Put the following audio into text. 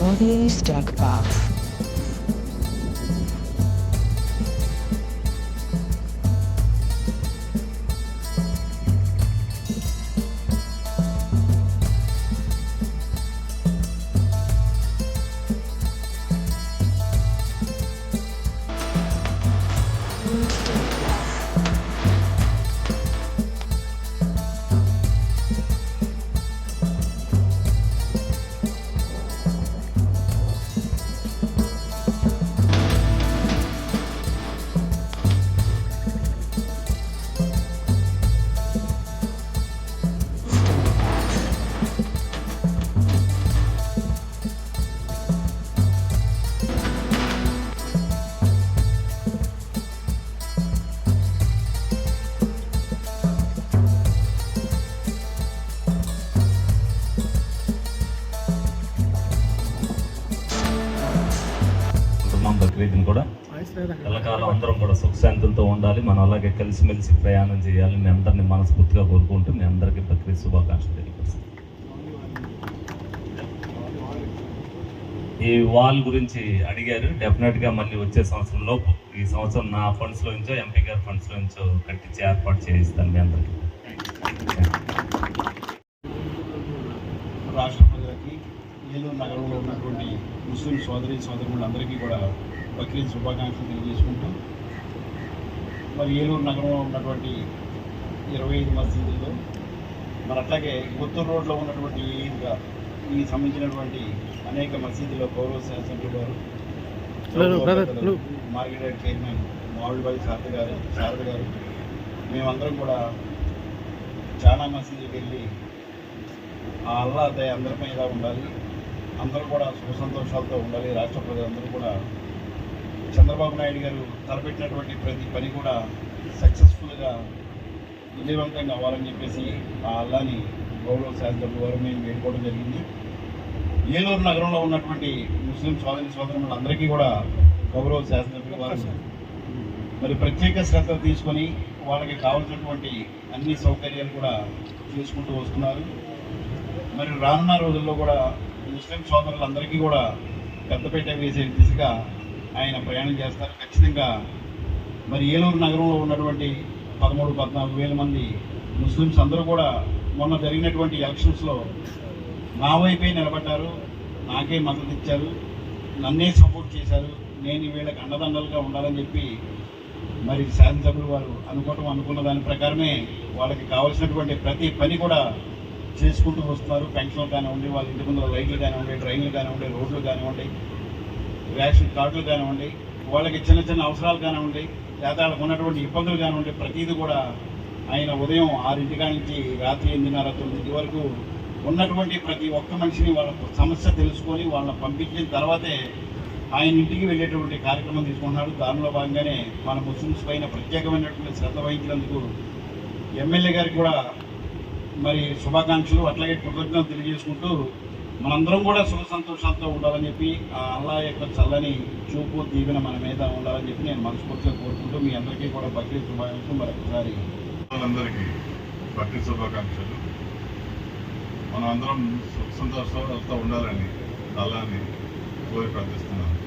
all these junk box. కూడా. ఎల్లకాలం అందరం కూడా సుఖశాంతులతో ఉండాలి. మనం అలాగే కలిసిమెలిసి ప్రయాణం చేయాలి. మీ అందరిని మనస్ఫూర్తిగా కోరుకుంటూ మీ అందరికీ ప్రక్రియ శుభాకాంక్షలు తెలియపరుస్తాను ఈ వాల్ గురించి అడిగారు. డెఫినెట్గా మళ్ళీ వచ్చే సంవత్సరం లోపు. ఈ సంవత్సరం నా ఫండ్స్లో నుంచో ఎంపీ గారి ఫండ్స్లో నుంచో కట్టించి ఏర్పాటు చేయిస్తాను మీ అందరికీ. రాష్ట్ర ప్రజలకి ఏలూరు నగరంలో ఉన్నటువంటి ముస్లిం సోదరి సోదరులందరికీ కూడా బక్రీద్ శుభాకాంక్షలు తెలియజేసుకుంటూ. మరి ఏలూరు నగరంలో ఉన్నటువంటి ఇరవై ఐదు మసీదుల్లో మరి అట్లాగే కొత్తూరు రోడ్లో ఉన్నటువంటి ఈద్గా ఈ సంబంధించినటువంటి అనేక మసీదుల్లో గౌరవ శాసనసభ్యులు గారు మార్కెట్ చైర్మన్ మామిడిబాయి శారద గారు శారద గారు మేమందరం కూడా చాలా మసీదులకు వెళ్ళి ఆ అల్లా దయ అందరిపై ఇలా ఉండాలి. అందరూ కూడా సుఖ సంతోషాలతో ఉండాలి. రాష్ట్ర ప్రజలందరూ కూడా చంద్రబాబు నాయుడు గారు తలపెట్టినటువంటి ప్రతి పని కూడా సక్సెస్ఫుల్గా విజయవంతంగా అవ్వాలని చెప్పేసి ఆ అల్లాని గౌరవ శాసనసభ్యుల వారు మేము వేడుకోవడం జరిగింది. ఏలూరు నగరంలో ఉన్నటువంటి ముస్లిం సోదరి సోదరులందరికీ కూడా గౌరవ శాసనసభ్యుల వారు మరి ప్రత్యేక శ్రద్ధ తీసుకొని వాళ్ళకి కావాల్సినటువంటి అన్ని సౌకర్యాలు కూడా చేసుకుంటూ వస్తున్నారు. మరి రానున్న రోజుల్లో కూడా ముస్లిం సోదరులందరికీ కూడా పెద్దపేట వేసే దిశగా ఆయన ప్రయాణం చేస్తారు. ఖచ్చితంగా మరి ఏలూరు నగరంలో ఉన్నటువంటి పదమూడు పద్నాలుగు వేల మంది ముస్లిమ్స్ అందరూ కూడా మొన్న జరిగినటువంటి ఎలక్షన్స్లో నా వైపే నిలబడ్డారు. నాకే మద్దతు ఇచ్చారు. నన్నే సపోర్ట్ చేశారు. నేను వీళ్ళకి అండదండలుగా ఉండాలని చెప్పి మరి శాసనసభ్యులు వారు అనుకోవటం అనుకున్న దాని ప్రకారమే వాళ్ళకి కావాల్సినటువంటి ప్రతి పని కూడా చేసుకుంటూ వస్తున్నారు. పెన్షన్లు కానివ్వండి వాళ్ళ ఇంటి ముందు లైట్లు కానివ్వండి ట్రైన్లు కానివ్వండి రోడ్లు కానివ్వండి రేషన్ కార్డులు కానివ్వండి వాళ్ళకి చిన్న చిన్న అవసరాలు కానివ్వండి లేదా వాళ్ళకు ఉన్నటువంటి ఇబ్బందులు కానివ్వండి ప్రతిదీ కూడా ఆయన ఉదయం ఆరింటి నుంచి రాత్రి ఎనిమిదిన్నర తొమ్మిది వరకు ఉన్నటువంటి ప్రతి ఒక్క మనిషిని వాళ్ళ సమస్య తెలుసుకొని వాళ్ళని పంపించిన తర్వాతే ఆయన ఇంటికి వెళ్ళేటువంటి కార్యక్రమం తీసుకుంటున్నాడు. దానిలో భాగంగానే మన ముస్లిమ్స్ పైన ప్రత్యేకమైనటువంటి శ్రద్ధ వహించినందుకు ఎమ్మెల్యే గారికి కూడా మరి శుభాకాంక్షలు. అట్లాగే కృతజ్ఞతలు తెలియజేసుకుంటూ మనందరం కూడా సుఖ సంతోషాలతో ఉండాలని చెప్పి ఆ అల్లా యొక్క చల్లని చూపు దీవెన మన మీద ఉండాలని చెప్పి నేను మనస్ఫూర్తిగా కోరుకుంటూ మీ అందరికీ కూడా బక్రీద్ శుభాకాంక్షలు మరొకసారి వాళ్ళందరికీ బక్రీద్ శుభాకాంక్షలు. మనం అందరం సుఖ సంతోషాలతో ఉండాలని అల్లాని కోరి ప్రార్థిస్తున్నాను.